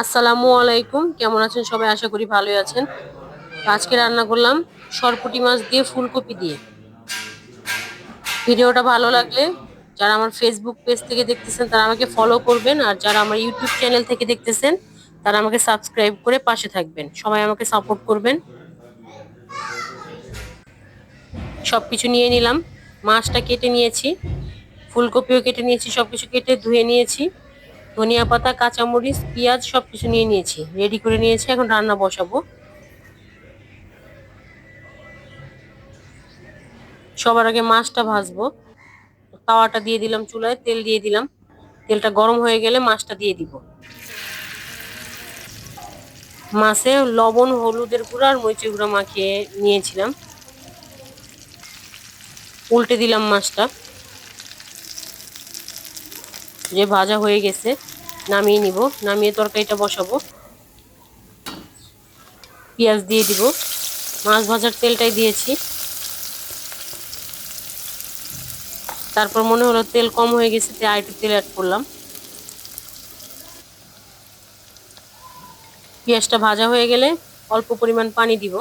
আসসালামু আলাইকুম। কেমন আছেন সবাই? আশা করি ভালোই আছেন। আজকে রান্না করলাম সরপুটি মাছ দিয়ে ফুলকপি দিয়ে। ভিডিওটা ভালো লাগলে যারা আমার ফেসবুক পেজ থেকে দেখতেছেন তারা আমাকে ফলো করবেন, আর যারা আমার ইউটিউব চ্যানেল থেকে দেখতেছেন তারা আমাকে সাবস্ক্রাইব করে পাশে থাকবেন। সবাই আমাকে সাপোর্ট করবেন। সব কিছু নিয়ে নিলাম। মাছটা কেটে নিয়েছি। ফুলকপিও কেটে নিয়েছি সব কিছু কেটে ধুয়ে নিয়েছি। ধনিয়া পাতা, কাঁচামরিচ, পেঁয়াজ সব কিছু নিয়ে নিয়েছি। রেডি করে নিয়েছি, এখন রান্না বসাবো। সবার আগে মাছটা ভাজবো। তাওয়াটা দিয়ে দিলাম চুলায়, তেল দিয়ে দিলাম। তেলটা গরম হয়ে গেলে মাছটা দিয়ে দিব। মাছে লবণ, হলুদের গুঁড়া আর মরিচের গুঁড়া মাখিয়ে নিয়েছিলাম। উল্টে দিলাম মাছটা। যে ভাজা হয়ে গেছে, নামিয়ে নিব। নামিয়ে তরকারিটা বসাবো। পেঁয়াজ দিয়ে দিব। মাছ ভাজার তেলটাই দিয়েছি। তারপর মনে হলো তেল কম হয়ে গেছে, তাই আরেকটু তেল অ্যাড করলাম। পেঁয়াজটা ভাজা হয়ে গেলে অল্প পরিমাণ পানি দিব।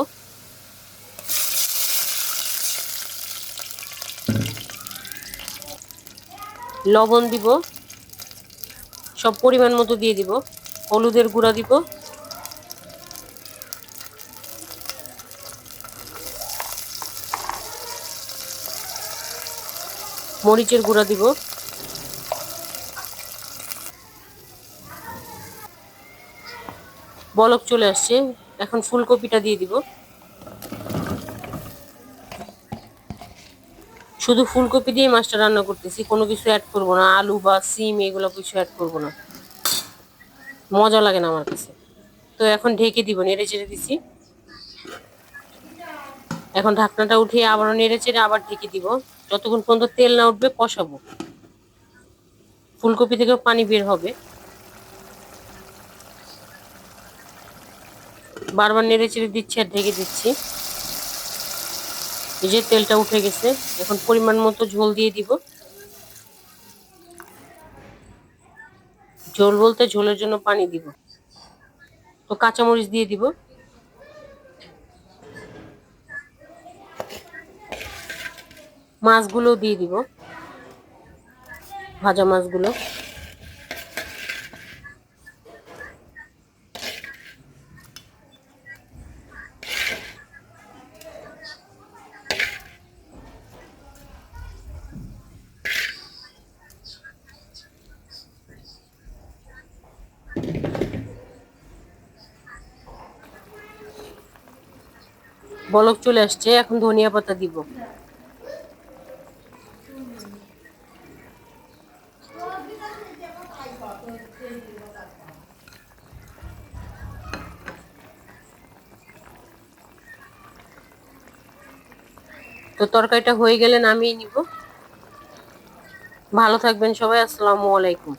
লবণ দিব। সব পরিমাণ মতো দিয়ে দিব। হলুদের গুঁড়া দিব। মরিচের গুঁড়া দিব। বলক চলে আসছে। এখন ফুলকপিটা দিয়ে দিব। শুধু ফুলকপি দিয়ে মাছটা রান্না করতেছি, কোনো কিছু অ্যাড করব না, আলু বা সিম এগুলো কিছু অ্যাড করব না। মজা লাগে না আমার কাছে। তো এখন ঢেকে দিব নেড়ে চেড়ে দিছি। এখন ঢাকনাটা উঠিয়ে আবারও নেড়ে চেড়ে আবার ঢেকে দিব। যতক্ষণ পর্যন্ত তেল না উঠবে কষাবো। ফুলকপি থেকেও পানি বের হবে। বারবার নেড়ে চেড়ে দিচ্ছি আর ঢেকে দিচ্ছি। এই যে তেলটা উঠে গেছে, এখন পরিমাণ মতো ঝোল দিয়ে দিব। ঝোল বলতে ঝোলের জন্য পানি দিব। তো কাঁচামরিচ দিয়ে দিব। মাছগুলো দিয়ে দিব। ভাজা মাছগুলো। বলক চলে আসছে, এখন ধনিয়া পাতা দিব। তো তরকারিটা হয়ে গেলে নামিয়ে নিব। ভালো থাকবেন সবাই, আসসালামু আলাইকুম।